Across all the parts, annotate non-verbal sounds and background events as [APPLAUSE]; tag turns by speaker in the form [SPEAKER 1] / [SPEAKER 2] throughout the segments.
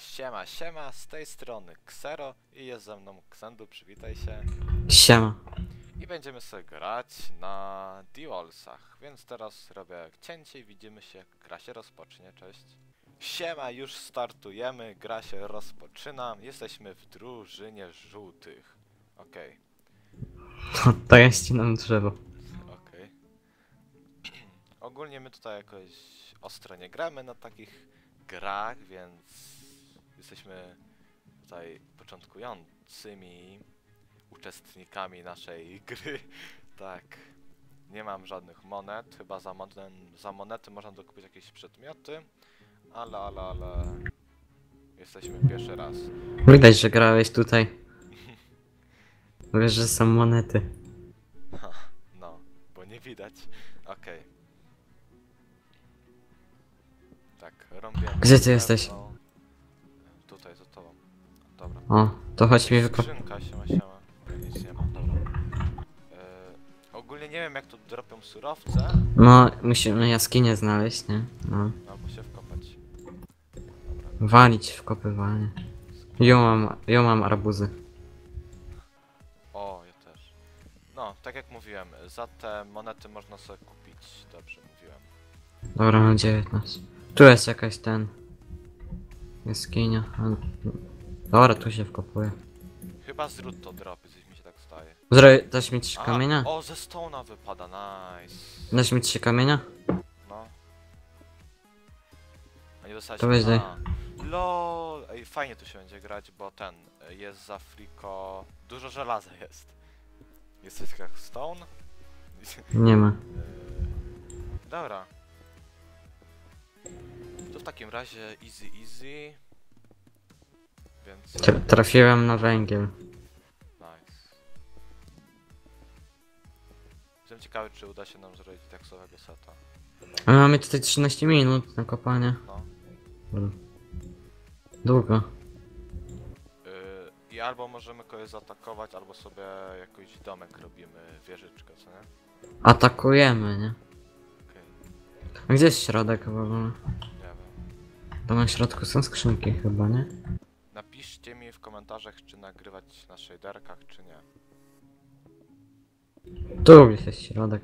[SPEAKER 1] Siema, siema, z tej strony Xero i jest ze mną Xendu, przywitaj się.
[SPEAKER 2] Siema.
[SPEAKER 1] I będziemy sobie grać na Dualsach, więc teraz robię cięcie i widzimy się jak gra się rozpocznie, cześć. Siema, już startujemy, gra się rozpoczyna, jesteśmy w drużynie żółtych. Okej, [LAUGHS]
[SPEAKER 2] To ja ścinam drzewo.
[SPEAKER 1] okej. [CLEARS THROAT] Ogólnie my tutaj jakoś ostro nie gramy na takich grach, więc jesteśmy tutaj początkującymi uczestnikami naszej [LAUGHS] gry. Tak. Nie mam żadnych monet, chyba za, za monety można dokupić jakieś przedmioty, ale, ale, ale jesteśmy pierwszy raz.
[SPEAKER 2] Widać, że grałeś tutaj. [LAUGHS] Wiesz, że są monety.
[SPEAKER 1] Ha, [LAUGHS] no, bo nie widać. Okej. Tak, rąbiemy.
[SPEAKER 2] Gdzie ty jesteś? O, to chodź mi wykop...
[SPEAKER 1] Skrzynka, siema, siema. Nic nie ma, dobra. E, ogólnie nie wiem jak tu dropią surowce,
[SPEAKER 2] No, musimy jaskinię znaleźć, nie? No.
[SPEAKER 1] albo się wkopać. Dobra.
[SPEAKER 2] Walić wkopywanie. Jo mam, jo mam arbuzy.
[SPEAKER 1] O, ja też. No, tak jak mówiłem, za te monety można sobie kupić. Dobrze mówiłem.
[SPEAKER 2] Dobra, mam 19. Tu jest jakaś ten... Jaskinia. A- Dobra, tu się wkopuje.
[SPEAKER 1] Chyba zród to dropy, coś mi się tak staje.
[SPEAKER 2] Zroj... Dasz mi trzy
[SPEAKER 1] A,
[SPEAKER 2] kamienia?
[SPEAKER 1] O, ze stona wypada, nice.
[SPEAKER 2] Dasz mi trzy kamienia?
[SPEAKER 1] No. A nie dostałeś...
[SPEAKER 2] To weź daj.
[SPEAKER 1] A, LOL! Ej, fajnie tu się będzie grać, bo ten, jest za friko... Dużo żelaza jest. Jest jak stone?
[SPEAKER 2] Nie ma.
[SPEAKER 1] Dobra. To w takim razie easy easy. Więc...
[SPEAKER 2] Tra- Trafiłem na węgiel.
[SPEAKER 1] Nice. Jestem ciekawy, czy uda się nam zrobić taksowego seta.
[SPEAKER 2] A mamy tutaj 13 minut na kopanie.
[SPEAKER 1] No.
[SPEAKER 2] Długo.
[SPEAKER 1] Yy, I albo możemy kogoś zaatakować, albo sobie jakiś domek robimy, wieżyczkę, co nie?
[SPEAKER 2] Atakujemy, nie?
[SPEAKER 1] Okej,
[SPEAKER 2] A gdzie jest środek w ogóle?
[SPEAKER 1] nie wiem.
[SPEAKER 2] To na środku są skrzynki chyba, nie?
[SPEAKER 1] Napiszcie mi w komentarzach, czy nagrywać na shaderkach, czy nie.
[SPEAKER 2] Tu gdzieś jest środek.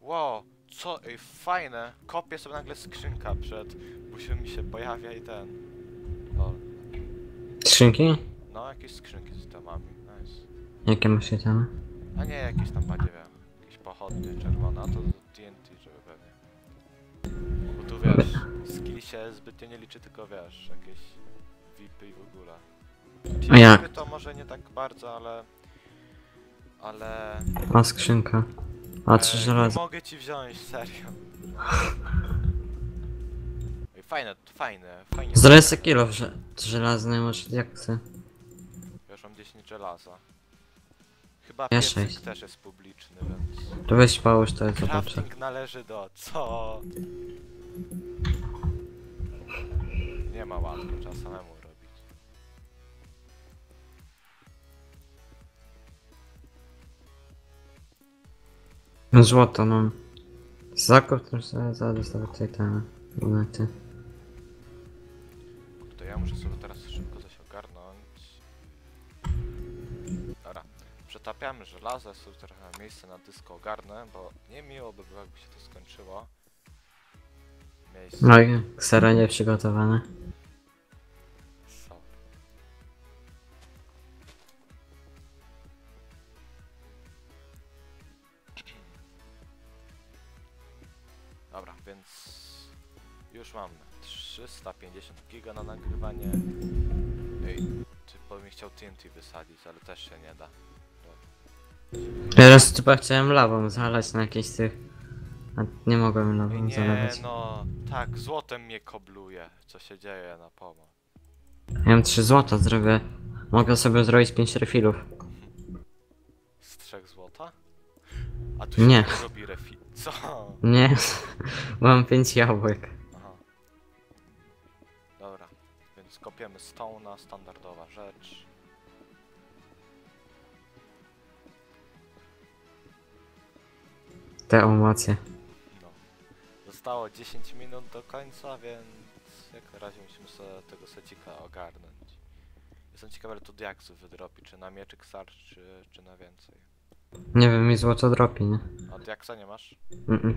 [SPEAKER 1] Wow, co? Ej, fajne! Kopię sobie nagle skrzynka przed, bo się mi się pojawia i ten. No,
[SPEAKER 2] Skrzynki?
[SPEAKER 1] no jakieś skrzynki z temami, nice.
[SPEAKER 2] Jakie masz itemy?
[SPEAKER 1] A nie, jakieś tam bardziej wiem, jakieś pochodnie czerwone, a to TNT, żeby pewnie. Wiesz, [LAUGHS] skilli się zbytnio nie liczy, tylko wiesz, jakieś VIPy i w ogóle.
[SPEAKER 2] A jak?
[SPEAKER 1] To może nie tak bardzo, ale... Ale...
[SPEAKER 2] A skrzynka. A trzy
[SPEAKER 1] e,
[SPEAKER 2] żelaza.
[SPEAKER 1] Nie mogę ci wziąć, serio. [LAUGHS] Ej, Fajne, fajne, fajnie.
[SPEAKER 2] Zresztą kilo że żelazny, może jak chcę.
[SPEAKER 1] Wiesz, mam 10 żelaza. Chyba
[SPEAKER 2] Ja
[SPEAKER 1] piecyk
[SPEAKER 2] sześć.
[SPEAKER 1] też jest publiczny, więc...
[SPEAKER 2] To weź połóż to ja zobaczę.
[SPEAKER 1] Crafting należy do co? Nie ma łatwo, trzeba samemu robić.
[SPEAKER 2] No złoto mam. Zakup też za, za dostać tutaj te monety.
[SPEAKER 1] To ja muszę sobie teraz szybko coś ogarnąć. Dobra, przetapiamy żelazo, sobie trochę miejsce na dysko ogarnę, bo nie miło by było jakby się to skończyło.
[SPEAKER 2] No i ksera nie przygotowane.
[SPEAKER 1] Dobra, więc już mam 350 giga na nagrywanie. Ej, ty bym chciał TNT wysadzić, ale też się nie da.
[SPEAKER 2] Teraz chyba chciałem lawą zalać na jakieś tych... A nie mogłem
[SPEAKER 1] Ej,
[SPEAKER 2] lawą
[SPEAKER 1] nie,
[SPEAKER 2] zalewać.
[SPEAKER 1] no, tak, złotem mnie kobluje. Co się dzieje na pomoc?
[SPEAKER 2] Ja mam 3 złota zrobię. Mogę sobie zrobić 5 refilów.
[SPEAKER 1] Z trzech złota? A tu się
[SPEAKER 2] Nie.
[SPEAKER 1] tak robi refi... Co?
[SPEAKER 2] Nie, mam 5 jabłek.
[SPEAKER 1] Aha. Dobra, więc kopiemy stone'a, standardowa rzecz.
[SPEAKER 2] Te emocje.
[SPEAKER 1] Zostało 10 minut do końca, więc jak na razie musimy sobie tego secika ogarnąć. Jestem ciekawy, ile tu diaksów wydropi, czy na mieczyk starczy, czy, czy na więcej.
[SPEAKER 2] Nie wiem, mi złoto dropi, nie?
[SPEAKER 1] A diaksa nie masz?
[SPEAKER 2] Mm -mm.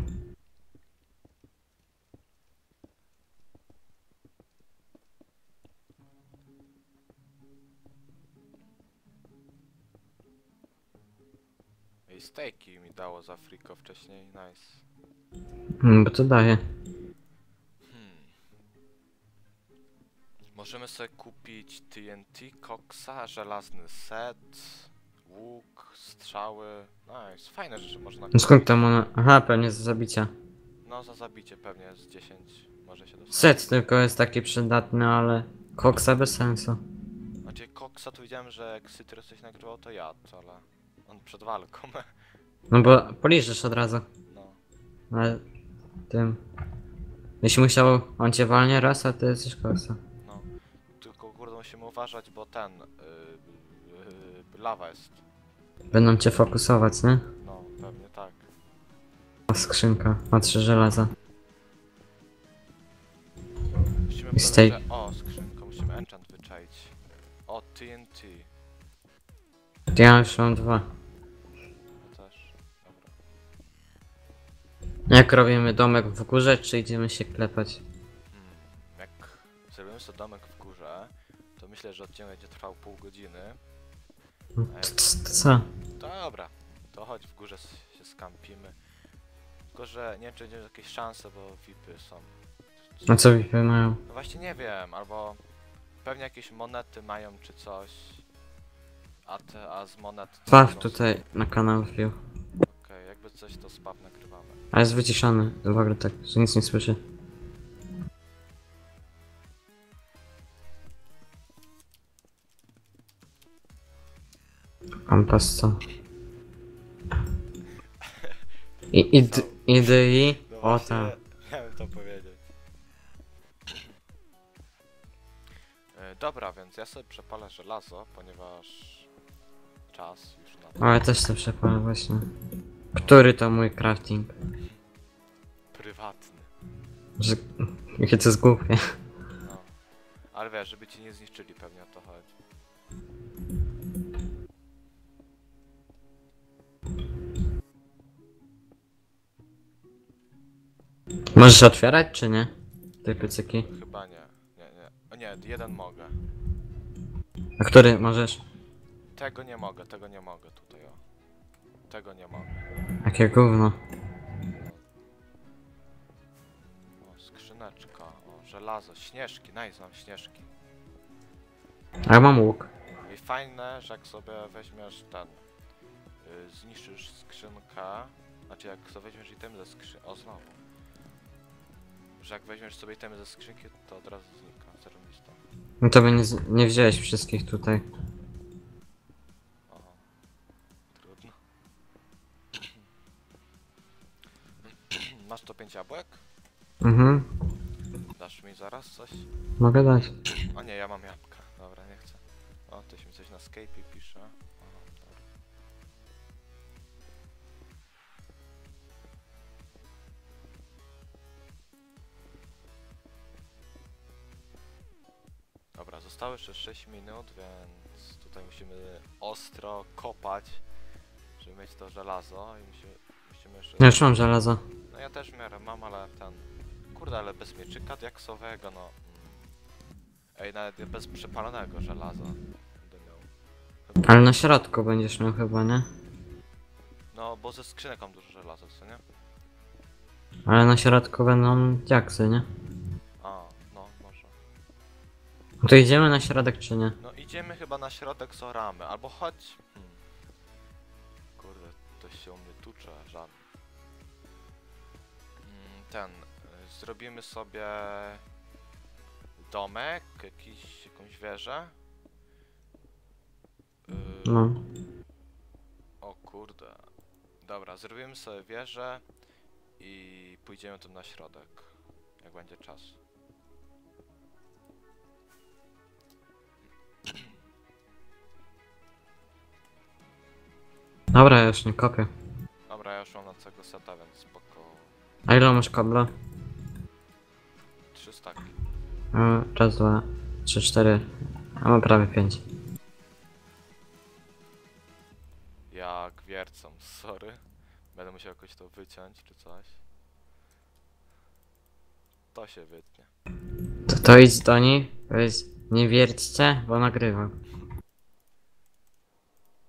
[SPEAKER 1] I stejki mi dało za friko wcześniej, nice.
[SPEAKER 2] Mm, Bo to daje.
[SPEAKER 1] Hmm. Możemy sobie kupić TNT, koksa, żelazny set, łuk, strzały. Nice, fajne rzeczy można
[SPEAKER 2] No skąd tam ona... Aha, pewnie za zabicia.
[SPEAKER 1] No za zabicie pewnie z 10 może się dostać.
[SPEAKER 2] Set tylko jest taki przydatny, ale... Koksa bez sensu.
[SPEAKER 1] Znaczy koksa to widziałem, że jak Cytrus coś nagrywał to jadł, ale on przed walką.
[SPEAKER 2] No bo policzysz od razu. Ale... Tym... Jeśli musiał on cię walnie raz, a ty jesteś koksa.
[SPEAKER 1] No, tylko kurde musimy uważać, bo ten yy, yy, lawa jest.
[SPEAKER 2] Będą cię fokusować, nie?
[SPEAKER 1] No, pewnie tak.
[SPEAKER 2] O, skrzynka. Ma trzy żelaza.
[SPEAKER 1] Musimy
[SPEAKER 2] I
[SPEAKER 1] że- O, skrzynko, musimy enchant wyczaić. O, TNT.
[SPEAKER 2] Ja już mam dwa. Jak robimy domek w górze, czy idziemy się klepać?
[SPEAKER 1] Hmm. Jak zrobimy sobie domek w górze, to myślę, że odcinek będzie trwał pół godziny.
[SPEAKER 2] To, to co?
[SPEAKER 1] Dobra, to chodź w górze się skampimy. Tylko, że nie wiem, czy będzie jakieś szanse, bo VIPy są.
[SPEAKER 2] A co VIPy mają?
[SPEAKER 1] No właśnie nie wiem, albo pewnie jakieś monety mają czy coś. A te, a z monet...
[SPEAKER 2] Paw tutaj na kanał wbił.
[SPEAKER 1] Jakby coś to spaw nagrywamy.
[SPEAKER 2] A jest wyciszony. W ogóle tak, że nic nie słyszy. Kompas co? I, id, idei?
[SPEAKER 1] No
[SPEAKER 2] O
[SPEAKER 1] właśnie,
[SPEAKER 2] tak.
[SPEAKER 1] Miałem to powiedzieć. E, Dobra, więc ja sobie przepalę żelazo, ponieważ czas już na to
[SPEAKER 2] O, ja też to przepalę właśnie. Który to mój crafting?
[SPEAKER 1] prywatny.
[SPEAKER 2] Że... Jakie to jest głupie.
[SPEAKER 1] No. Ale wiesz, żeby ci nie zniszczyli pewnie o to chodzi.
[SPEAKER 2] Możesz otwierać, czy nie? Te piecyki.
[SPEAKER 1] Chyba nie. Nie, nie. O nie, jeden mogę.
[SPEAKER 2] A który możesz?
[SPEAKER 1] Tego nie mogę, tego nie mogę tutaj o. Tego nie mogę.
[SPEAKER 2] Jakie gówno.
[SPEAKER 1] O, skrzyneczka, o, żelazo, śnieżki, nice, mam śnieżki.
[SPEAKER 2] A ja mam łuk.
[SPEAKER 1] I fajne, że jak sobie weźmiesz ten, y, zniszczysz skrzynkę, znaczy jak sobie weźmiesz itemy ze skrzynki, o znowu. Że jak weźmiesz sobie itemy ze skrzynki, to od razu znika, zarobista.
[SPEAKER 2] No to by nie, nie wziąłeś wszystkich tutaj.
[SPEAKER 1] Zaraz coś?
[SPEAKER 2] Mogę dać.
[SPEAKER 1] O nie, ja mam jabłka, dobra, nie chcę. O, ktoś mi coś na Skype'ie pisze. O, dobra. Dobra, zostało jeszcze 6 minut, więc tutaj musimy ostro kopać, żeby mieć to żelazo i musimy, musimy jeszcze...
[SPEAKER 2] Ja już mam żelazo.
[SPEAKER 1] No ja też w miarę mam, ale ten... Kurde, ale bez mieczyka diaksowego, no... mm. Ej, nawet bez przepalonego żelaza
[SPEAKER 2] Ale na środku będziesz miał chyba, nie?
[SPEAKER 1] No, bo ze skrzynek mam dużo żelaza, co nie?
[SPEAKER 2] Ale na środku będą diaksy, nie?
[SPEAKER 1] A, no, może.
[SPEAKER 2] No to idziemy na środek, czy nie?
[SPEAKER 1] No idziemy chyba na środek zoramy, albo chodź... Hmm. Kurde, ktoś się u mnie tucze, żal. Mm, Ten, zrobimy sobie... Domek, jakiś, jakąś wieżę. Y,
[SPEAKER 2] No.
[SPEAKER 1] O kurde. Dobra, zrobimy sobie wieżę i pójdziemy tu na środek, jak będzie czas.
[SPEAKER 2] Dobra, ja już nie kopię.
[SPEAKER 1] Dobra, ja już mam na całego seta, więc spoko.
[SPEAKER 2] A ile masz kabla?
[SPEAKER 1] Staki.
[SPEAKER 2] O, raz, dwa, trzy, cztery. A mam prawie pięć.
[SPEAKER 1] Jak wiercą, sorry. Będę musiał jakoś to wyciąć czy coś. To się wytnie.
[SPEAKER 2] To, to idź do niej, powiedz, nie wierćcie, bo nagrywam.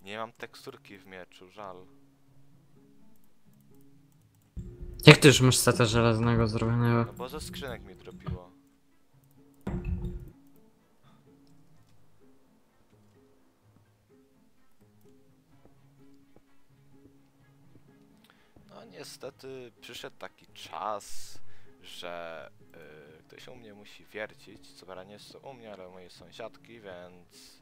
[SPEAKER 1] Nie mam teksturki w mieczu, żal.
[SPEAKER 2] Jak ty już masz seta żelaznego zrobionego?
[SPEAKER 1] No bo ze skrzynek mi dropiło. No niestety przyszedł taki czas, że y, ktoś u mnie musi wiercić. Co prawda nie jest to u mnie, ale u mojej sąsiadki, więc...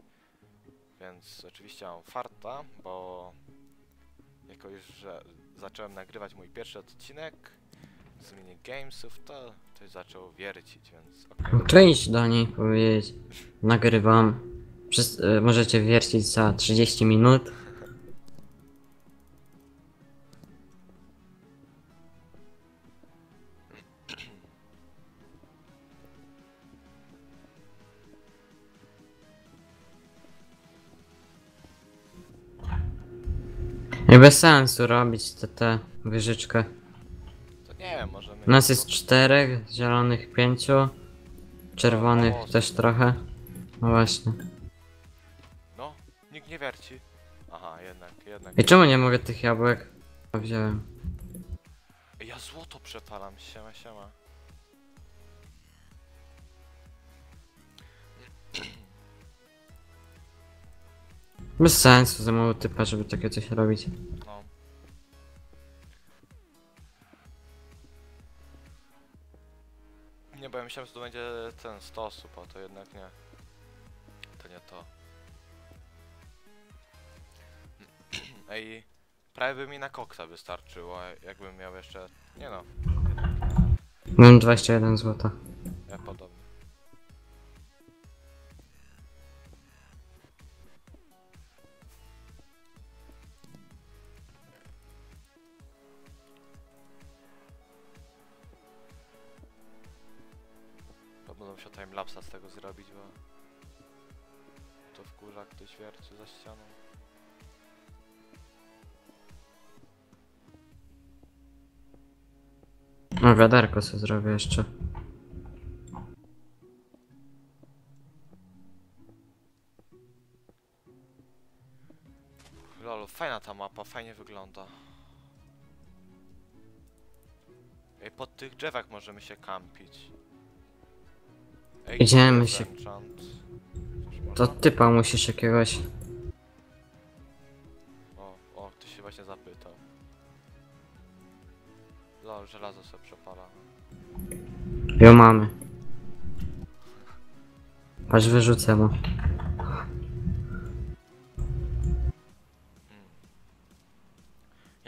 [SPEAKER 1] Więc oczywiście mam farta, bo... Jako już, że zacząłem nagrywać mój pierwszy odcinek, z minigamesów, to ktoś zaczął wiercić, więc.
[SPEAKER 2] To idź do niej, powiedzieć, nagrywam. Przez, y, możecie wiercić za 30 minut. Nie bez sensu robić te, te wyżyczkę.
[SPEAKER 1] To nie wiem, możemy...
[SPEAKER 2] U nas jest czterech, zielonych pięciu, czerwonych
[SPEAKER 1] O, o,
[SPEAKER 2] też trochę. No właśnie.
[SPEAKER 1] No, nikt nie wierci. Aha, jednak, jednak.
[SPEAKER 2] I czemu nie mogę tych jabłek? O, Wziąłem.
[SPEAKER 1] Ej, Ja złoto przepalam, siema, siema.
[SPEAKER 2] Bez sensu za mało typa, żeby takie coś robić.
[SPEAKER 1] No. Nie, bo ja myślałem, że to będzie ten 100 osób, a to jednak nie. To nie to. [CLEARS THROAT] Ej, prawie by mi na koksa wystarczyło, jakbym miał jeszcze... Nie no,
[SPEAKER 2] Mam 21 złota.
[SPEAKER 1] ja podobnie. Musiał timelapsa z tego zrobić, bo... To wkurza ktoś wierci za ścianą.
[SPEAKER 2] No wiaderko sobie zrobię jeszcze.
[SPEAKER 1] Lol, fajna ta mapa, fajnie wygląda. Ej, pod tych drzewach możemy się kampić.
[SPEAKER 2] Idziemy się- To typa musisz jakiegoś.
[SPEAKER 1] O, o, ktoś się właśnie zapytał. Lol, żelazo sobie przepala.
[SPEAKER 2] Jo mamy. Aż wyrzucę mu.
[SPEAKER 1] Hmm.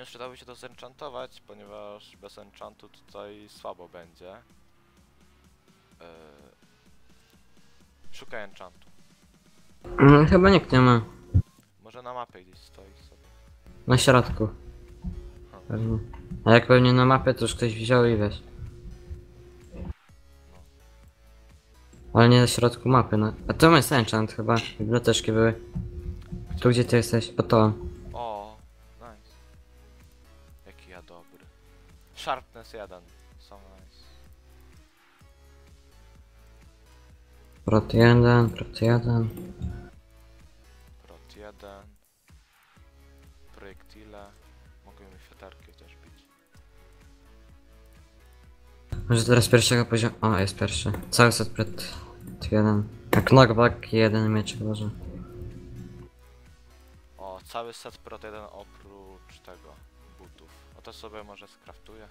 [SPEAKER 1] Przydałoby się to zenchantować, ponieważ bez enchantu tutaj słabo będzie. Yy... Szukaj enchantu.
[SPEAKER 2] Mm, chyba nikt nie ma.
[SPEAKER 1] Może na mapie gdzieś stoi sobie.
[SPEAKER 2] Na środku. Pewnie. A jak pewnie na mapie, to już ktoś wziął i wiesz. Ale nie na środku mapy, no. A to jest enchant chyba. Biblioteczki były. Tu gdzie ty jesteś? Po to.
[SPEAKER 1] O, nice. Jaki ja dobry. Sharpness 1. So nice.
[SPEAKER 2] Prot 1, prot 1.
[SPEAKER 1] Prot 1. Projektile. Mogę mi światarki też bić.
[SPEAKER 2] Może teraz pierwszego poziomu. O, jest pierwszy. Cały set prot 1. Jak knockback jeden miecz może.
[SPEAKER 1] O, cały set prot 1 oprócz tego. Butów. O to sobie może skraftuję.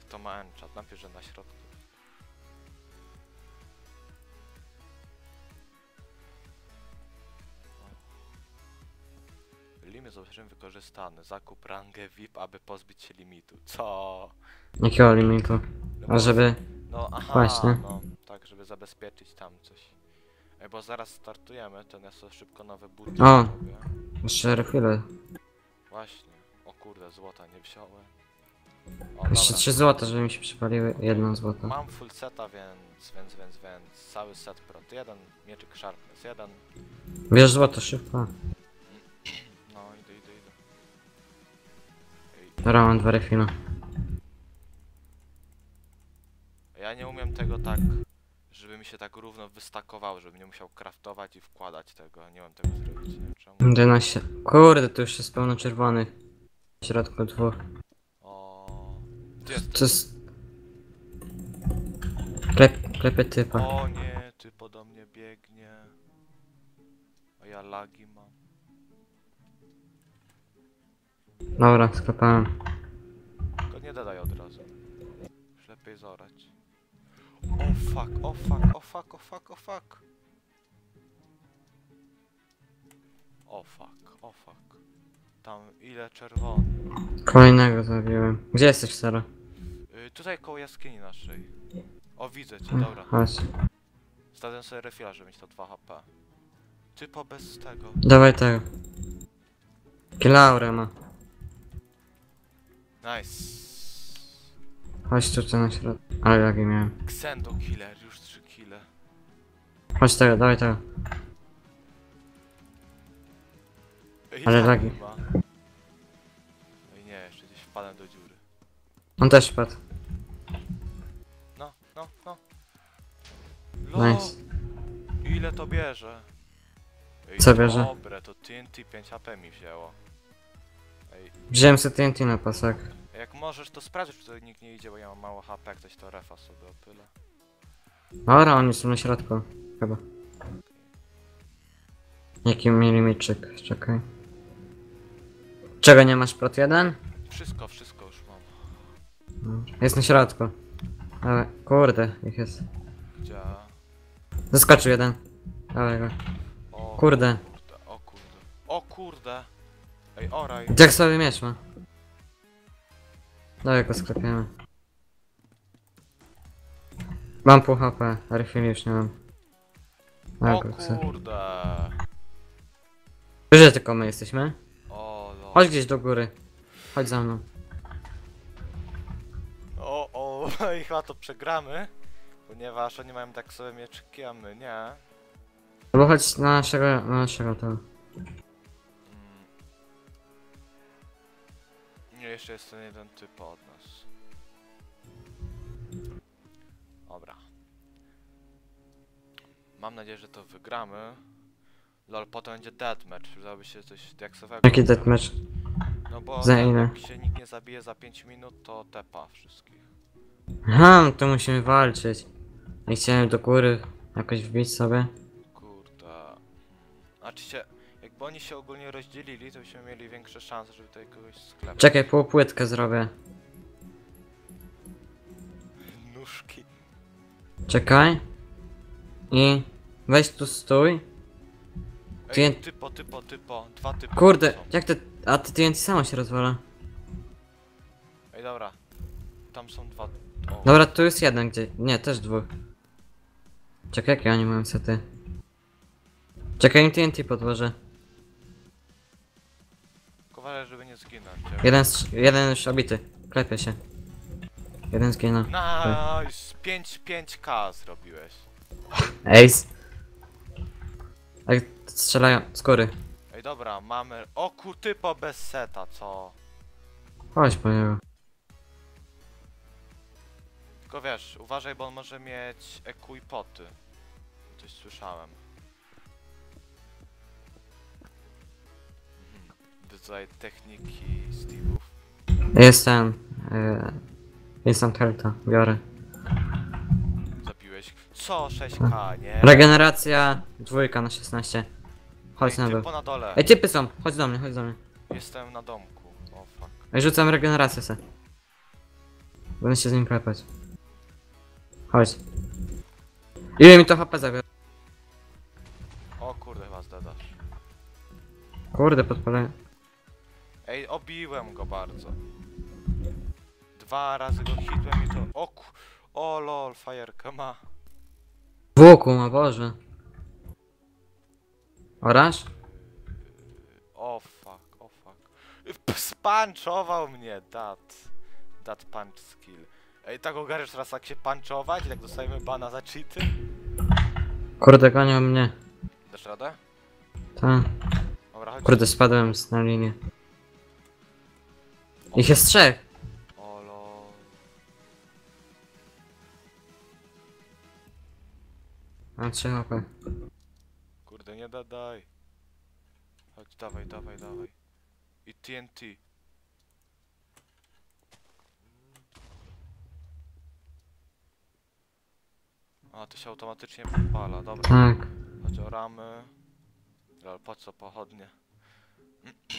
[SPEAKER 1] Kto ma enchant? Napisz, że na środku. Limit zobaczymy wykorzystany. Zakup rangę VIP, aby pozbyć się limitu. Co?
[SPEAKER 2] Jakiego limitu?
[SPEAKER 1] No
[SPEAKER 2] A żeby.
[SPEAKER 1] No aha,
[SPEAKER 2] Właśnie.
[SPEAKER 1] no tak, żeby zabezpieczyć tam coś. Ej, bo zaraz startujemy, to ja sobie szybko nowe buty
[SPEAKER 2] O. Jeszcze chwilę.
[SPEAKER 1] Właśnie. O kurde, złota nie wziąłem. O,
[SPEAKER 2] Jeszcze
[SPEAKER 1] dobra.
[SPEAKER 2] 3 złota, żeby mi się przypaliły. Jedno złoto.
[SPEAKER 1] Mam full seta, więc, więc, więc, więc cały set prot 1, mieczyk sharpness 1.
[SPEAKER 2] Bierz złoto szybko. Dobra, mam dwa refila.
[SPEAKER 1] Ja nie umiem tego tak, żeby mi się tak równo wystakowało, żebym nie musiał craftować i wkładać tego. Nie umiem tego zrobić, nie wiem czemu.
[SPEAKER 2] 11. Kurde, tu już jest pełno czerwonych. W środku dwóch.
[SPEAKER 1] O, Gdzie jest
[SPEAKER 2] To jest... Klep, klepie typa.
[SPEAKER 1] O nie, ty do mnie biegnie. A ja lagi
[SPEAKER 2] Dobra, sklepałem.
[SPEAKER 1] To nie dodaj od razu. Już lepiej zorać. O fuck, o fuck, o fuck, o fuck, o fuck. O fuck, o fuck. Tam ile czerwony.
[SPEAKER 2] Kolejnego zabiłem. Gdzie jesteś, Sara?
[SPEAKER 1] Y, tutaj koło jaskini naszej. O widzę cię, dobra.
[SPEAKER 2] Chodź.
[SPEAKER 1] Stawiam sobie refila, żeby mieć to 2 HP. Typo bez tego.
[SPEAKER 2] Dawaj tego. Kilaurę ma.
[SPEAKER 1] Nice.
[SPEAKER 2] Chodź tutaj na środek. Ale lagi miałem.
[SPEAKER 1] Xendo killer, już 3 kile.
[SPEAKER 2] Chodź tego, dawaj tego.
[SPEAKER 1] Ej,
[SPEAKER 2] Ale
[SPEAKER 1] lagi
[SPEAKER 2] lagi.
[SPEAKER 1] ma. Ej nie, jeszcze gdzieś wpadłem do dziury.
[SPEAKER 2] On też padł.
[SPEAKER 1] No, no, no. Lo,
[SPEAKER 2] Nice.
[SPEAKER 1] Ile to bierze? Ej,
[SPEAKER 2] Co bierze?
[SPEAKER 1] Dobre, to TNT 5 HP mi wzięło. Ej,
[SPEAKER 2] Wziąłem sobie TNT na pasek.
[SPEAKER 1] jak możesz to sprawdzić, czy tutaj nikt nie idzie, bo ja mam mało HP, jak ktoś to refa sobie opyle.
[SPEAKER 2] Dobra, oni są na środku. Chyba. Jaki mieli mieczyk? Czekaj. Czego nie masz prot 1?
[SPEAKER 1] Wszystko, wszystko już mam.
[SPEAKER 2] Jest na środku. Ale kurde, ich jest.
[SPEAKER 1] Gdzie?
[SPEAKER 2] Zaskoczył jeden. Dawaj go.
[SPEAKER 1] O
[SPEAKER 2] Kurde.
[SPEAKER 1] Ej, oraj.
[SPEAKER 2] Jak sobie miecz ma? Dawaj go sklepiemy. Mam pół HP, a już nie mam.
[SPEAKER 1] O
[SPEAKER 2] Tak, chcę.
[SPEAKER 1] kurde!
[SPEAKER 2] Że tylko my jesteśmy?
[SPEAKER 1] O lo.
[SPEAKER 2] Chodź gdzieś do góry. Chodź za mną.
[SPEAKER 1] O, o, [LAUGHS] i chyba to przegramy, ponieważ oni mają tak sobie mieczyki, a my nie.
[SPEAKER 2] Albo chodź na naszego, na naszego tego.
[SPEAKER 1] Jeszcze jest ten jeden typ od nas. Dobra. Mam nadzieję, że to wygramy. Lol, potem będzie deathmatch, przydałoby się coś diaksowego.
[SPEAKER 2] Jaki deathmatch?
[SPEAKER 1] No bo
[SPEAKER 2] Za
[SPEAKER 1] jak się nikt nie zabije za 5 minut, to tepa wszystkich.
[SPEAKER 2] Aha, to musimy walczyć. Nie chciałem do góry jakoś wbić sobie.
[SPEAKER 1] Kurde. Znaczy się, jakby oni się ogólnie rozdzielili, to byśmy mieli większe szanse, żeby tutaj kogoś sklepać.
[SPEAKER 2] Czekaj, półpłytkę zrobię.
[SPEAKER 1] Nóżki.
[SPEAKER 2] Czekaj. I weź tu stój.
[SPEAKER 1] Ej,
[SPEAKER 2] Ty-
[SPEAKER 1] typo, typo, typo. Dwa typy.
[SPEAKER 2] Kurde,
[SPEAKER 1] są.
[SPEAKER 2] jak te... A ty TNT samo się rozwala.
[SPEAKER 1] Ej, dobra. Tam są dwa. O,
[SPEAKER 2] Dobra, tu jest jeden, gdzie... Nie, też dwóch. Czekaj, jakie oni mają sety? Czekaj, im TNT podłożę.
[SPEAKER 1] Kowale, żeby nie zginąć.
[SPEAKER 2] Jeden, strz- jeden już obity. Klepie się. Jeden zginął.
[SPEAKER 1] Nice! 5, 5k zrobiłeś.
[SPEAKER 2] Ace. Ej, strzelają z góry.
[SPEAKER 1] Ej, dobra, mamy. O ku, typo bez seta, co?
[SPEAKER 2] Chodź po niego.
[SPEAKER 1] Tylko wiesz, uważaj, bo on może mieć eku i poty. Coś słyszałem. Tutaj techniki Steve'ów.
[SPEAKER 2] Jest ten... Yy, instant health'a, biorę.
[SPEAKER 1] Zabiłeś. Co? 6k, nie?
[SPEAKER 2] Regeneracja dwójka na 16. Chodź na dół.
[SPEAKER 1] typo na dole.
[SPEAKER 2] Ej, typy są! Chodź do mnie, chodź do mnie.
[SPEAKER 1] Jestem na domku. O fuck.
[SPEAKER 2] Ej, rzucam regenerację se. Będę się z nim klepać. Chodź. Ile mi to HP zabiera?
[SPEAKER 1] O kurde, chyba zdedasz.
[SPEAKER 2] Kurde, podpalę.
[SPEAKER 1] Ej, obiłem go bardzo. Dwa razy go hitłem i to... O ku... O lol, fajerkę ma.
[SPEAKER 2] Łuku ma, Boże. Oraż?
[SPEAKER 1] O fuck, o fuck. P- Spanczował mnie, dat. that punch skill. Ej, tak ogarniasz teraz jak się punchować i tak dostajemy bana za cheaty?
[SPEAKER 2] Kurde, gonią mnie.
[SPEAKER 1] Dasz radę?
[SPEAKER 2] Tak.
[SPEAKER 1] Dobra, chodź.
[SPEAKER 2] Kurde, spadłem z- na linię. Ich jest trzech.
[SPEAKER 1] Olo.
[SPEAKER 2] Mam trzy HP.
[SPEAKER 1] Kurde, nie dadaj. Chodź, dawaj, dawaj, dawaj. I TNT. A, to się automatycznie podpala, dobra.
[SPEAKER 2] Tak.
[SPEAKER 1] Chodź o ramy. Ale po co pochodnie?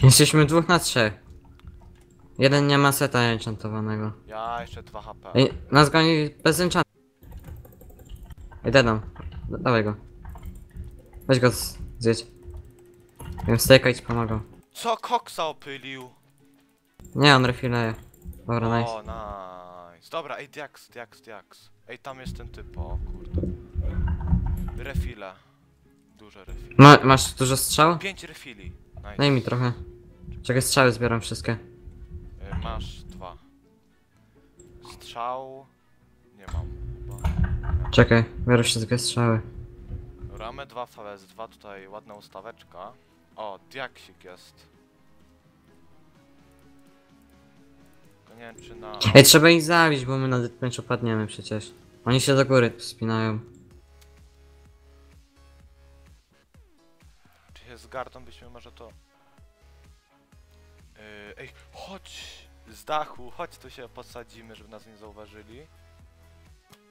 [SPEAKER 2] Jesteśmy dwóch na trzech. Jeden nie ma seta enchantowanego.
[SPEAKER 1] Ja jeszcze 2 HP.
[SPEAKER 2] Ej, nas goni bez enchantu. Ej, dedam. Da- Dawaj go. Weź go z- zjedź. Wiem, stejka i ci pomagał.
[SPEAKER 1] Co koksa opylił?
[SPEAKER 2] Nie, on refileje. Dobra, nice.
[SPEAKER 1] O, nice. Dobra, ej, Diax, Diax, Diax. Ej, tam jest ten typ, o kurde. Refile. Duże refile.
[SPEAKER 2] Ma, masz dużo strzał?
[SPEAKER 1] 5 refili. Nice.
[SPEAKER 2] Daj mi trochę. Czekaj, strzały zbieram wszystkie.
[SPEAKER 1] Masz dwa. Strzał... Nie mam chyba.
[SPEAKER 2] Czekaj, biorę wszystkie strzały.
[SPEAKER 1] Ramy 2 VS2, tutaj ładna ustaweczka. O, diaksik jest. Nie wiem czy na...
[SPEAKER 2] Ej, trzeba ich zabić, bo my na deathmatchu padniemy przecież. Oni się do góry wspinają.
[SPEAKER 1] Czy się zgardą byśmy może to... Yy, ej, chodź! Z dachu, chodź tu się podsadzimy, żeby nas nie zauważyli.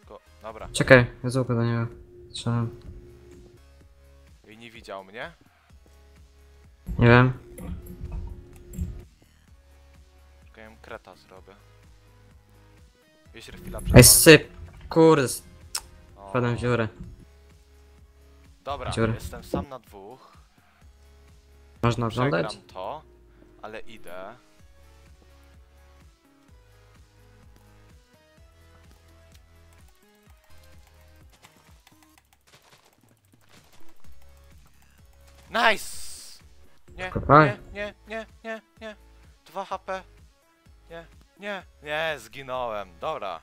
[SPEAKER 1] Tylko, dobra.
[SPEAKER 2] Czekaj, ja złukę do niego. Strzelam.
[SPEAKER 1] I nie widział mnie.
[SPEAKER 2] Nie wiem.
[SPEAKER 1] Tylko ja kreta zrobię. Wieś refila przed
[SPEAKER 2] Ej, syp! Kurde,
[SPEAKER 1] O,
[SPEAKER 2] wpadłem w dziurę.
[SPEAKER 1] Dobra,
[SPEAKER 2] dziurę.
[SPEAKER 1] jestem sam na dwóch.
[SPEAKER 2] Można oglądać?
[SPEAKER 1] Przegram to, ale idę. Nice! Nie, nie, nie, nie, nie, nie. 2 HP. Nie, nie, nie, zginąłem. Dobra.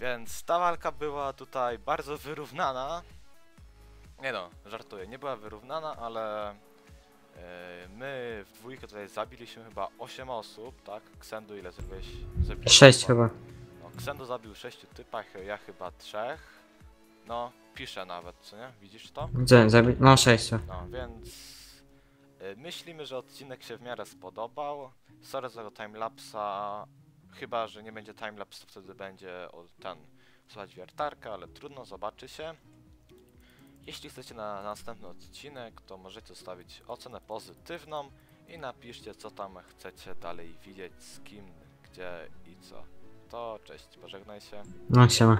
[SPEAKER 1] Więc ta walka była tutaj bardzo wyrównana. Nie no, żartuję, nie była wyrównana, ale e, my w dwójkę tutaj zabiliśmy chyba 8 osób, tak? Ksendu ile zrobiłeś? Zabiłeś
[SPEAKER 2] Sześć chyba.
[SPEAKER 1] No, Ksendu zabił 6 typach, ja chyba 3. No, piszę nawet, co nie? Widzisz to?
[SPEAKER 2] Gdzie? Zabi... No, sześciu.
[SPEAKER 1] No, więc y, myślimy, że odcinek się w miarę spodobał. Sorry za tego timelapsa. Chyba, że nie będzie timelapse, to wtedy będzie o, ten słuchać wiertarka, ale trudno, zobaczy się. Jeśli chcecie na następny odcinek, to możecie zostawić ocenę pozytywną i napiszcie, co tam chcecie dalej widzieć, z kim, gdzie i co. To cześć, pożegnaj się.
[SPEAKER 2] No, siema.